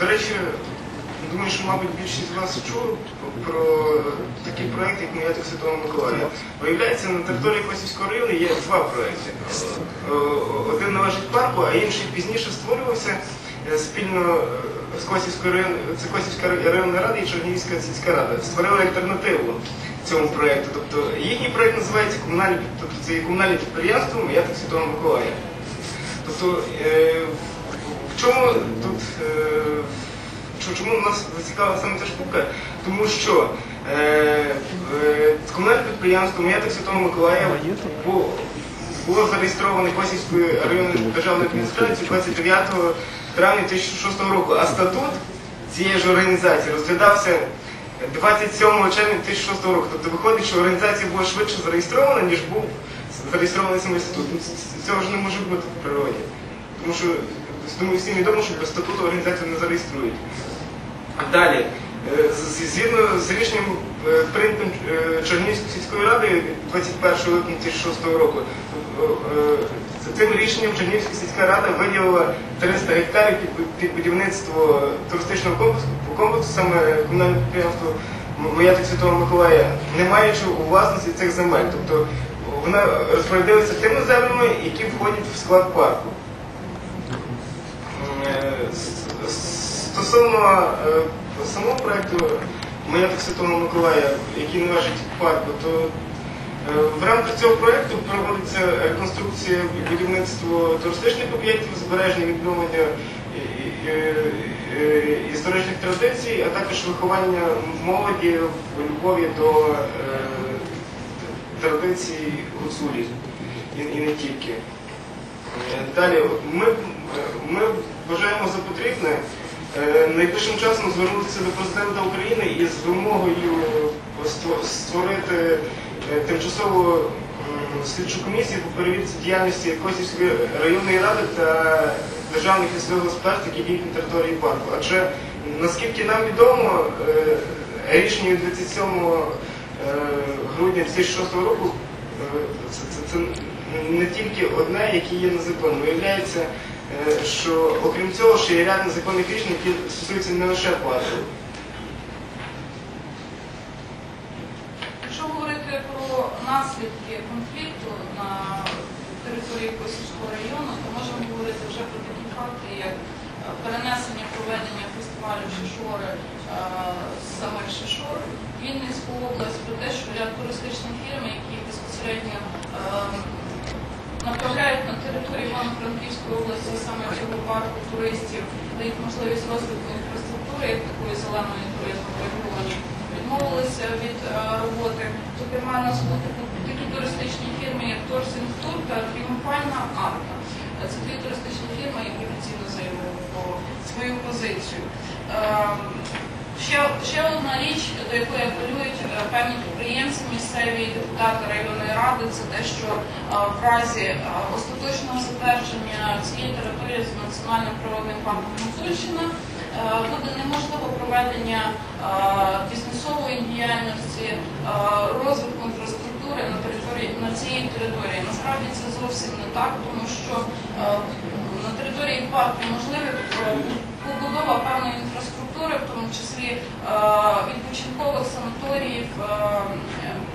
До речі, думаю, що, мабуть, більшість з вас чули про такий проект, як Маяток Святого Миколая. Виявляється, на території Косівського району є два проекти. Е, Один належить парку, а інший пізніше створювався е, спільно е, з Косівською район... це Косівська районна рада і Чернігівська сільська рада. Створили альтернативу цьому проекту. Тобто їхній проект називається комунальне, тобто це є комунальне підприємство Маяток Святого Миколая. Тобто, чому тут е, чо- чому нас зацікавила саме ця штука? Тому що е, е, комунальне підприємство Маяток Святого Миколая бу- було зареєстроване Косівською районною державною адміністрацією 29 травня 2006 року, а статут цієї ж організації розглядався 27 червня 2006 року. Тобто виходить, що організація була швидше зареєстрована, ніж був зареєстрований самий статут. Ну, Цього ж не може бути в природі. Тому що думаю, всім відомо, що без статуту організацію не зареєструють. Далі, е, згідно з рішенням е, прийнятим е, Чернігівської сільської ради 21 липня 2006 року, цим рішенням Чернігівська сільська рада виділила 300 гектарів під, будівництво туристичного комплексу, комплексу саме комунальне підприємство М- Маяток Святого Миколая, не маючи у власності цих земель. Тобто вона розпорядилася тими землями, які входять в склад парку. Стосовно е, самого проекту Маяток Святого Миколая, який належить парку, то е, в рамках цього проекту проводиться реконструкція будівництво туристичних об'єктів, збереження відновлення історичних традицій, а також виховання молоді в любові до е, традицій гуцулів і, не тільки. Далі, ми, ми вважаємо за потрібне найближчим часом звернутися до президента України із вимогою е, створити е, тимчасову слідчу комісію по перевірці діяльності Косівської районної ради та державних лісових господарств, які діють на території парку. Адже наскільки нам відомо, е, рішення від 27 е, грудня 2006 року е, це, це, це не тільки одне, яке є незаконним. Виявляється, е, що окрім цього ще є ряд незаконних рішень, які стосуються не лише парку. Якщо говорити про наслідки конфлікту на території Косівського району, то можемо говорити вже про такі факти, як е, перенесення проведення фестивалю Шишори е, з самих Шишор Вінницьку область, про те, що ряд туристичних фірм, які безпосередньо е, направляють на територію Івано-Франківської області саме цього парку туристів, дають можливість розвитку інфраструктури, як такої зеленої туризму в регіоні, відмовилися від е, роботи. Зокрема, у нас були такі туристичні фірми, як Торсінг Тур та Тріумфальна Арка. Це дві туристичні фірми, які офіційно заявили про свою позицію. Ще, ще одна річ, до якої апелюють е, певні підприємці, місцеві депутати районної ради, це те, що е, в разі е, остаточного затвердження цієї території з національним природним парком Гуцульщина буде неможливо проведення бізнесової діяльності, розвитку інфраструктури на території на цій території. Насправді це зовсім не так, тому що на території парку можливі побудова певної інфраструктури, в тому числі е, відпочинкових санаторіїв, е,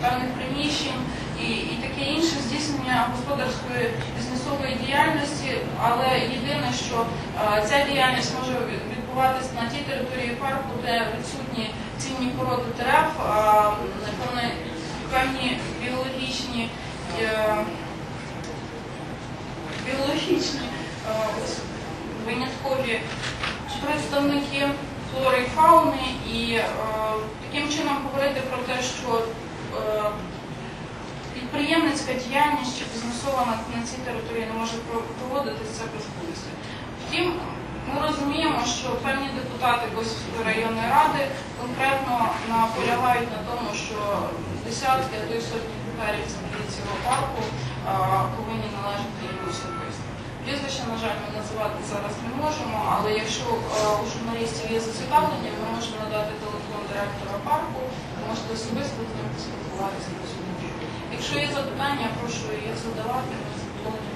певних приміщень і, і таке інше здійснення господарської бізнесової діяльності, але єдине, що е, ця діяльність може відбуватися на тій території парку, де відсутні цінні породи дерев, певні, біологічні. біологічні виняткові представники флори і фауни, і е, таким чином говорити про те, що е, підприємницька діяльність чи бізнесова на, на цій території не може проводитися, безпомислі. Втім, ми розуміємо, що певні депутати районної ради конкретно наполягають на тому, що десятки, а то й сотні гектарів землі цього парку е, повинні належати їм особисто. Прізвища, на жаль, ми називати зараз не можемо, але якщо е, у журналістів є зацікавлення, ми можемо надати телефон директора парку, можете особисто з ним поспілкуватися. Якщо є запитання, прошу їх задавати, ми задоволені.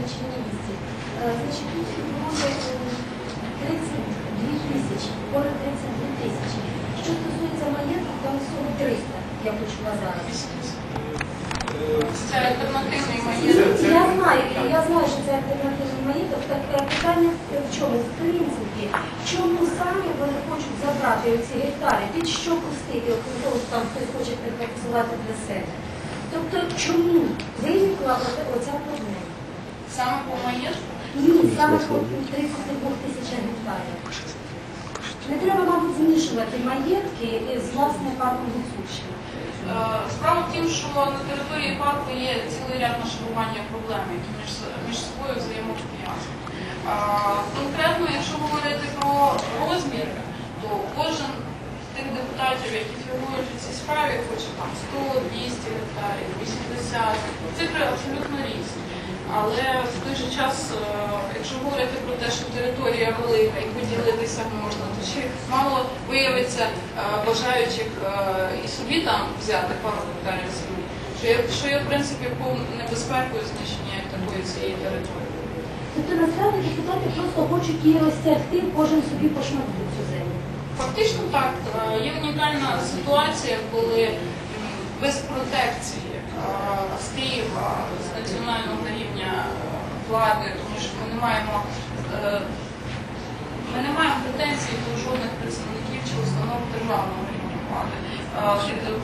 Значить, буде е, 32 тисячі, понад 32 тисячі. Що стосується маєтку, там всього 300, я почула зараз. Це альтернативний маєток. Я знаю, я знаю, що це альтернативний маєток. Так е, питання в чому? В принципі, чому самі вони хочуть забрати оці гектари? Під що пустити, окрім того, що там хтось хоче приватизувати для себе? Тобто, чому виникла оця проблема? Саме по маєтку. Ні, саме по 32 тисячах гектарів. Не треба, мабуть, змішувати маєтки з власним парком Гуцульщини. Е, Справа в тім, що на території парку є цілий ряд нашарування проблем, які між, між собою взаємопов'язані. Конкретно, якщо говорити про розміри, то кожен з тих депутатів, які фігурують у цій справі, хоче там 100, 200 гектарів, 80, цифри абсолютно різні. Але в той же час, е, якщо говорити про те, що територія велика і поділитися можна, то ще мало виявиться е, бажаючих е, і собі там взяти пару гектарів землі, що є, що є в принципі небезпекою знищення такої цієї території. Тобто насправді депутати просто хочуть її розтягти кожен собі по шматку цю землю. Фактично так. Є унікальна ситуація, коли без протекції з Києва, з національного рівня влади, тому що ми не маємо е, ми не маємо претензій до жодних представників чи установ державного рівня влади.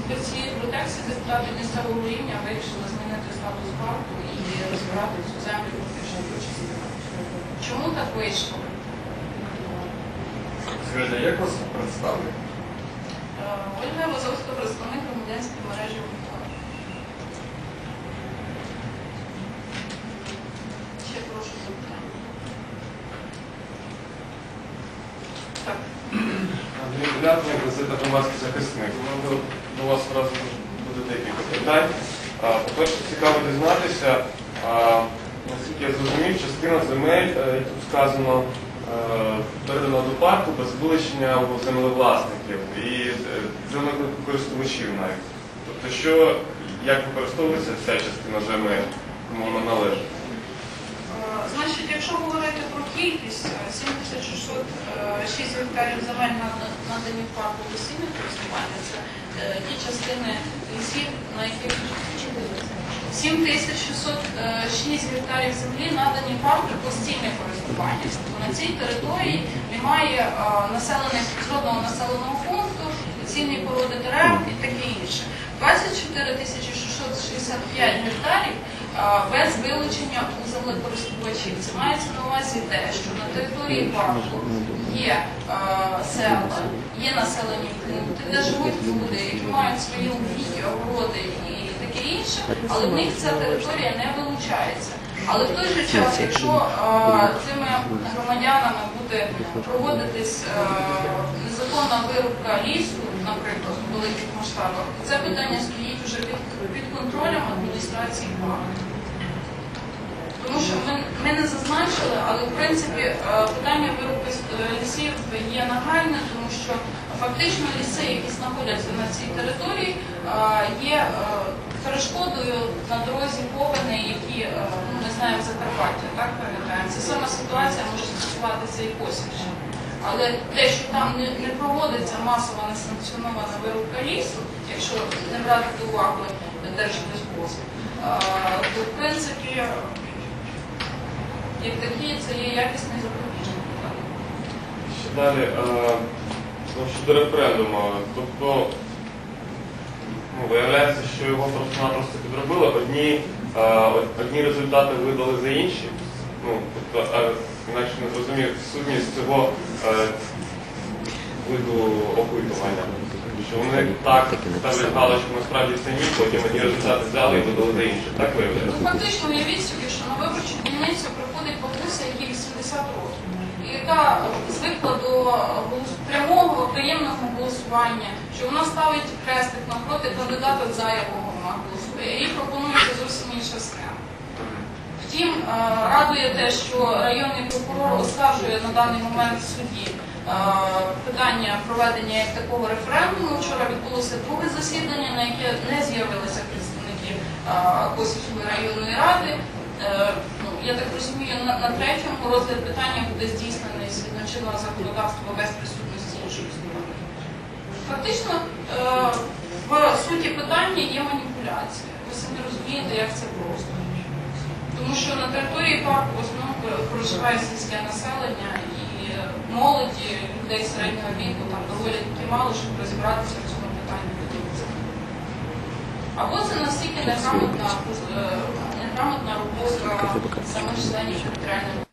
Під цією протекцією депутати місцевого рівня вирішили змінити статус парку і розбирати цю землю частинах. Чому так вийшло? Скажіть, як вас представили? Е, Ольга Лозовська, представник громадянської мережі «Віктор». Ще прошу запитання. Так. Андрій Білятник, газета «Громадський захисник». У мене до- вас одразу буде декілька питань. По-перше, цікаво дізнатися, наскільки я зрозумів, частина земель, е, як тут сказано, е, передана до парку без вилучення землевласників і е, землекористувачів навіть. Тобто, що, як використовується ця частина земель, кому вона належить? Значить, якщо говорити про кількість, е, 7606 гектарів земель нада- надані парку постійне користування, це е, ті частини лісів, на яких 7606 гектарів землі надані парку постійне користування. Тобто на цій території немає е, населених жодного населеного пункту, цінні породи дерев і таке інше. 24 тисячі 665 гектарів е, без вилучення у землекористувачів. Це мається на увазі те, що на території парку є е, села, є населені пункти, де живуть люди, які мають свої угіддя, огороди і таке інше, але в них ця територія не вилучається. Але в той же час, якщо цими громадянами буде проводитись незаконна вирубка лісу, наприклад, у великих масштабах, це питання стоїть вже під, під контролем адміністрації парку. Тому що ми, ми не зазначили, але в принципі е, питання вирубки лісів є нагальне, тому що фактично ліси, які знаходяться на цій території, е, є е, перешкодою на дорозі повені, які ну, ми знаємо Закарпаття, так пам'ятаємо. Це сама ситуація може стосуватися і Косівщини. Але те, що там не, не проводиться масова несанкціонована вирубка лісу, якщо не брати до уваги е, то в принципі як такі, це є якісний запобіжник. далі, е, ну, щодо референдуму, тобто ну, виявляється, що його просто-напросто підробили, одні, е, одні результати видали за інші. Ну, тобто, а, інакше не зрозумів сутність цього е, виду опитування. Що вони так ставлять галочку, насправді це ні, потім одні результати взяли і видали за інші. Так Ну, виявляється? фактично, уявіть собі, що на виборчу дільницю приходить бабуся, якій 80 років, і яка звикла до прямого таємного голосування, що вона ставить хрестик навпроти кандидата, за якого вона голосує. Їй пропонується зовсім інша схема. Втім, е, радує те, що районний прокурор оскаржує на даний момент в суді е, питання проведення як такого референдуму. Вчора відбулося друге засідання, на яке не з'явилися представники е, Косівської районної ради. Е, я так розумію, на, на третьому розгляд питання буде здійснений згідно чинного законодавства без присутності інших сторон. Фактично, е, в суті питання є маніпуляція. Ви самі розумієте, як це просто. Тому що на території парку в основному проживає сільське населення і молоді, людей середнього віку там доволі таки мало, щоб розібратися в цьому питанні. Або це настільки неграмотна, неграмотна робота самих членів територіальної